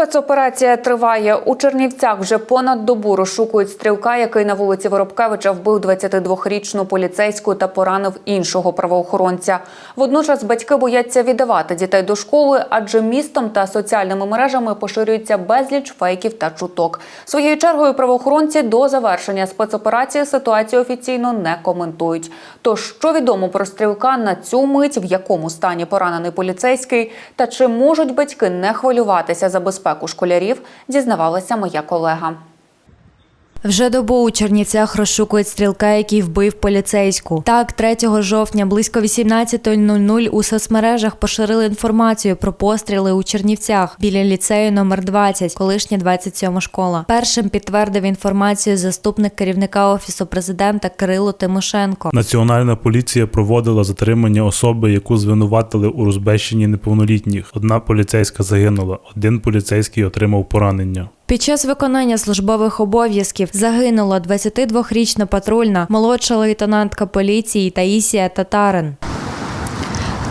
Спецоперація триває. У Чернівцях вже понад добу розшукують стрілка, який на вулиці Воробкевича вбив 22-річну поліцейську та поранив іншого правоохоронця. Водночас батьки бояться віддавати дітей до школи, адже містом та соціальними мережами поширюється безліч фейків та чуток. Своєю чергою правоохоронці до завершення спецоперації ситуацію офіційно не коментують. Тож, що відомо про стрілка на цю мить, в якому стані поранений поліцейський, та чи можуть батьки не хвилюватися за безпеку школярів, дізнавалася моя колега. Вже добу у Чернівцях розшукують стрілка, який вбив поліцейську. Так, 3 жовтня близько 18.00 у соцмережах поширили інформацію про постріли у Чернівцях біля ліцею номер 20, колишня 27 школа. Першим підтвердив інформацію заступник керівника офісу президента Кирило Тимошенко. Національна поліція проводила затримання особи, яку звинуватили у розбещенні неповнолітніх. Одна поліцейська загинула, один поліцейський отримав поранення. Під час виконання службових обов'язків загинула 22-річна патрульна молодша лейтенантка поліції Таїсія Татарин.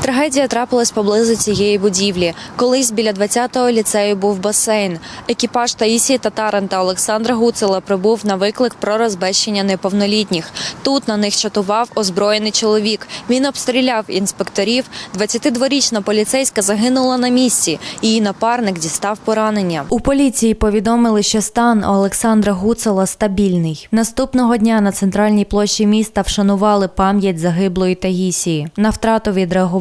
Трагедія трапилась поблизу цієї будівлі. Колись біля 20-го ліцею був басейн. Екіпаж Таїсії Татарин та Олександра Гуцела прибув на виклик про розбещення неповнолітніх. Тут на них чатував озброєний чоловік. Він обстріляв інспекторів. 22-річна поліцейська загинула на місці. Її напарник дістав поранення. У поліції повідомили, що стан Олександра Гуцела стабільний. Наступного дня на центральній площі міста вшанували пам'ять загиблої Таїсії. На втрату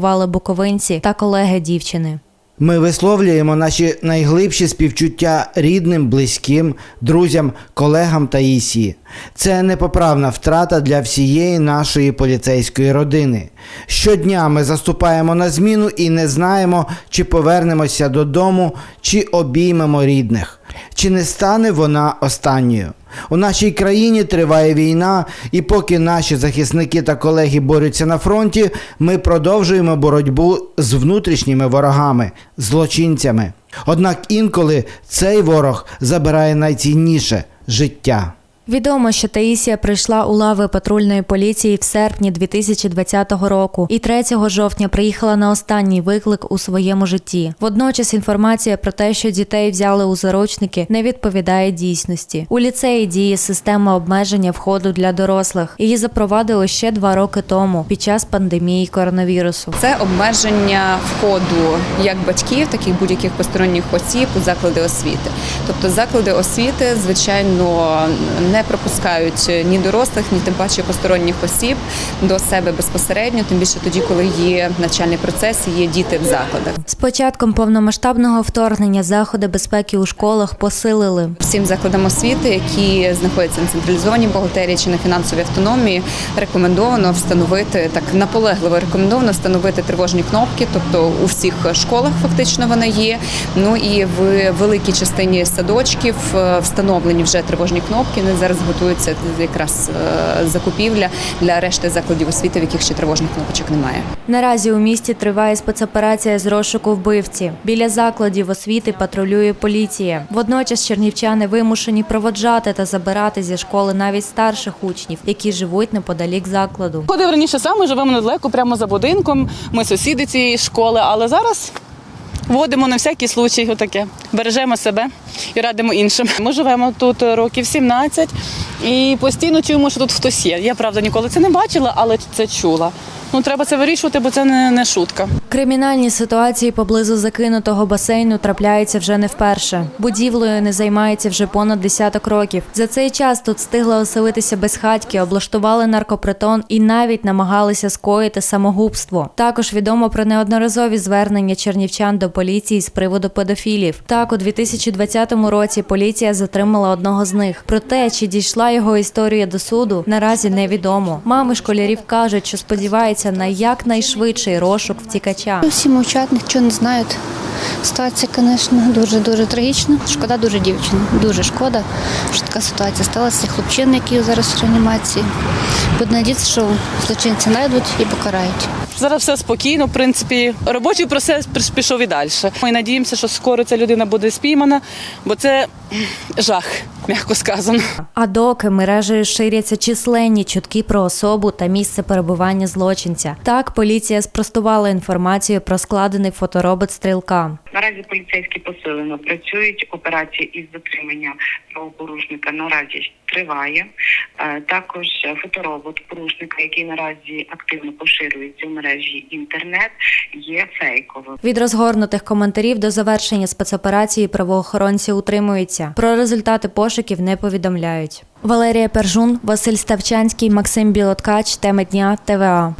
відреагували буковинці та колеги дівчини. Ми висловлюємо наші найглибші співчуття рідним, близьким, друзям, колегам Таїсії. Це непоправна втрата для всієї нашої поліцейської родини. Щодня ми заступаємо на зміну і не знаємо, чи повернемося додому, чи обіймемо рідних. Чи не стане вона останньою? У нашій країні триває війна, і поки наші захисники та колеги борються на фронті, ми продовжуємо боротьбу з внутрішніми ворогами, злочинцями. Однак інколи цей ворог забирає найцінніше життя. Відомо, що Таїсія прийшла у лави патрульної поліції в серпні 2020 року і 3 жовтня приїхала на останній виклик у своєму житті. Водночас інформація про те, що дітей взяли у заручники, не відповідає дійсності. У ліцеї діє система обмеження входу для дорослих. Її запровадили ще два роки тому під час пандемії коронавірусу. Це обмеження входу як батьків, так і будь-яких посторонніх осіб у заклади освіти. Тобто заклади освіти, звичайно, не пропускають ні дорослих, ні тим паче посторонніх осіб до себе безпосередньо, тим більше тоді, коли є навчальний процес і є діти в закладах. З початком повномасштабного вторгнення заходи безпеки у школах посилили. Всім закладам освіти, які знаходяться на централізованій бухгалтерії чи на фінансовій автономії, рекомендовано встановити так наполегливо рекомендовано встановити тривожні кнопки, тобто у всіх школах фактично вони є. Ну і в великій частині садочків е, встановлені вже тривожні кнопки. Вони зараз готуються якраз е, закупівля для решти закладів освіти, в яких ще тривожних кнопочок немає. Наразі у місті триває спецоперація з розшуку вбивці. Біля закладів освіти патрулює поліція. Водночас чернівчани вимушені проводжати та забирати зі школи навіть старших учнів, які живуть неподалік закладу. Ходив раніше сам, ми живемо недалеко, прямо за будинком. Ми сусіди цієї школи, але зараз водимо на всякий случай отаке. Бережемо себе і радимо іншим. Ми живемо тут років 17 і постійно чуємо, що тут хтось є. Я правда ніколи це не бачила, але це чула. Ну треба це вирішувати, бо це не, не шутка. Кримінальні ситуації поблизу закинутого басейну трапляються вже не вперше. Будівлею не займається вже понад десяток років. За цей час тут встигли оселитися безхатьки, облаштували наркопритон і навіть намагалися скоїти самогубство. Також відомо про неодноразові звернення чернівчан до поліції з приводу педофілів. Так, у 2020 році поліція затримала одного з них. Про те, чи дійшла його історія до суду, наразі невідомо. Мами школярів кажуть, що сподіваються на якнайшвидший розшук втікача. Всі мовчать, нічого не знають. Ситуація, звісно, дуже-дуже трагічна. Шкода дуже дівчини. Дуже шкода, що така ситуація сталася. Хлопчини, які зараз в реанімації. Буду надіятися, що злочинці знайдуть і покарають. Зараз все спокійно, в принципі, робочий процес пішов і далі. Ми надіємося, що скоро ця людина буде спіймана, бо це жах. М'яко сказано. А доки мережею ширяться численні чутки про особу та місце перебування злочинця. Так, поліція спростувала інформацію про складений фоторобот стрілка. Наразі поліцейські посилено працюють. операції із затримання правопорушника наразі триває. Е, Також фоторобот порушника, який наразі активно поширюється в мережі інтернет, є фейковим. Від розгорнутих коментарів до завершення спецоперації правоохоронці утримуються. Про результати пошуків не повідомляють. Валерія Пержун, Василь Ставчанський, Максим Білоткач. Теми дня ТВА.